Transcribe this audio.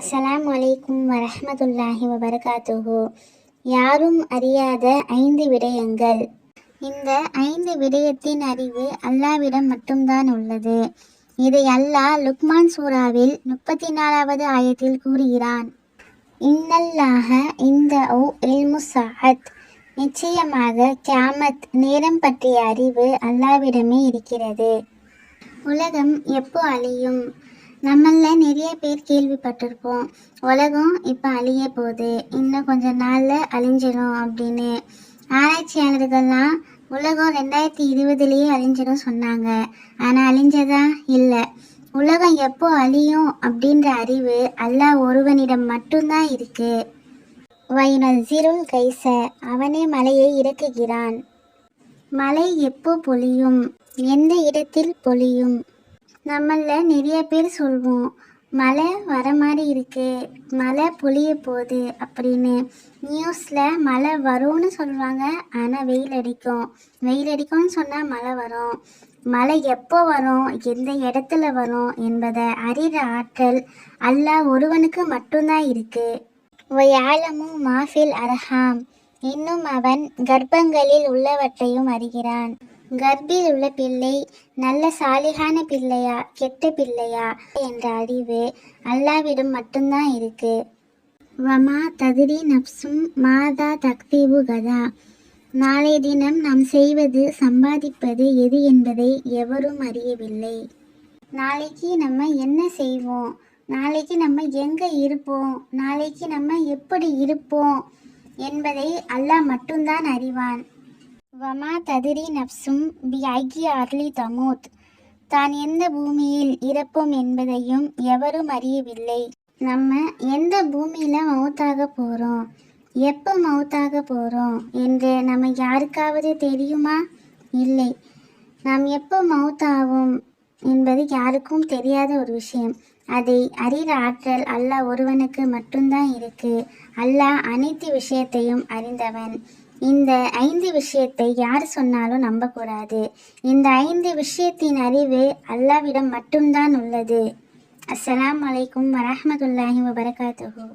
அஸ்ஸலாமு வலைக்கும் வரஹ்மத்துல்லாஹி வபரகாத்துஹு. யாரும் அறியாத ஐந்து விடயங்கள். இந்த ஐந்து விடயத்தின் அறிவு அல்லாவிடம் மட்டும்தான் உள்ளது. இதை அல்லாஹ் லுக்மான் சூராவில் முப்பத்தி நாலாவது ஆயத்தில் கூறுகிறான். இன்னல்லாஹ இந்த ஓ இல்முசாஹத் நிச்சயமாக கியாமத் நேரம் பற்றிய அறிவு அல்லாவிடமே இருக்கிறது. உலகம் எப்போ அழியும்? நம்மள நிறைய பேர் கேள்விப்பட்டிருப்போம். உலகம் இப்போ அழிய போகுது. இன்னும் கொஞ்ச நாளில் அழிஞ்சிடும் அப்படின்னு. ஆராய்ச்சியாளர்கள்லாம் உலகம் ரெண்டாயிரத்தி இருபதுலேயே அழிஞ்சிடும் சொன்னாங்க. ஆனால் அழிஞ்சதா? இல்லை. உலகம் எப்போ அழியும் அப்படின்ற அறிவு அல்லாஹ் ஒருவனிடம் மட்டும்தான் இருக்கு. வைனசிருள் கைச அவனே மலையை இறக்குகிறான். மலை எப்போ பொழியும்? எந்த இடத்தில் பொழியும்? நம்மள நிறைய பேர் சொல்வோம் மழை வர மாதிரி இருக்கு மழை பொழிய போகுது அப்படின்னு. நியூஸில் மழை வரும்னு சொல்லுவாங்க ஆனால் வெயில் அடிக்கும். வெயில் அடிக்கும்னு சொன்னால் மழை வரும். மழை எப்போ வரும் எந்த இடத்துல வரும் என்பதை அறிகிற ஆற்றல் அல்லாஹ் ஒருவனுக்கு மட்டும்தான் இருக்கு. ஒயாலமும் மாஃபில் அரஹாம். இன்னும் அவன் கர்ப்பங்களில் உள்ளவற்றையும் அறிகிறான். கர்ப்பில் உள்ள பிள்ளை நல்ல சாலிகான பிள்ளையா கெட்ட பிள்ளையா என்ற அறிவு அல்லாவிடம் மட்டும்தான் இருக்கு. வமா ததிரி நப்சும் மாதா தக்தீபு கதா. நாளை தினம் நாம் செய்வது சம்பாதிப்பது எது என்பதை எவரும் அறியவில்லை. நாளைக்கு நம்ம என்ன செய்வோம்? நாளைக்கு நம்ம எங்கே இருப்போம்? நாளைக்கு நம்ம எப்படி இருப்போம்? என்பதை அல்லாஹ் மட்டும்தான் அறிவான். வமா ததிரி நப்சும் பி ஐக்கிய அர்லி தமூத். தான் எந்த பூமியில் இறப்போம் என்பதையும் எவரும் அறியவில்லை. நம்ம எந்த பூமியில் மவுத்தாக போகிறோம் எப்போ மவுத்தாக போகிறோம் என்று நம்ம யாருக்காவது தெரியுமா? இல்லை. நாம் எப்போ மவுத்தாகும் என்பது யாருக்கும் தெரியாத ஒரு விஷயம். அதை அறிகிற ஆற்றல் அல்லாஹ் ஒருவனுக்கு மட்டும்தான் இருக்கு. அல்லாஹ் அனைத்து விஷயத்தையும் அறிந்தவன். இந்த ஐந்து விஷயத்தை யார் சொன்னாலும் நம்பக்கூடாது. இந்த ஐந்து விஷயத்தின் அறிவு அல்லாவிடம் மட்டும்தான் உள்ளது. அஸ்ஸலாமு வலைக்கும் வரமத்துல்லாஹி வபரகாத்துஹூ.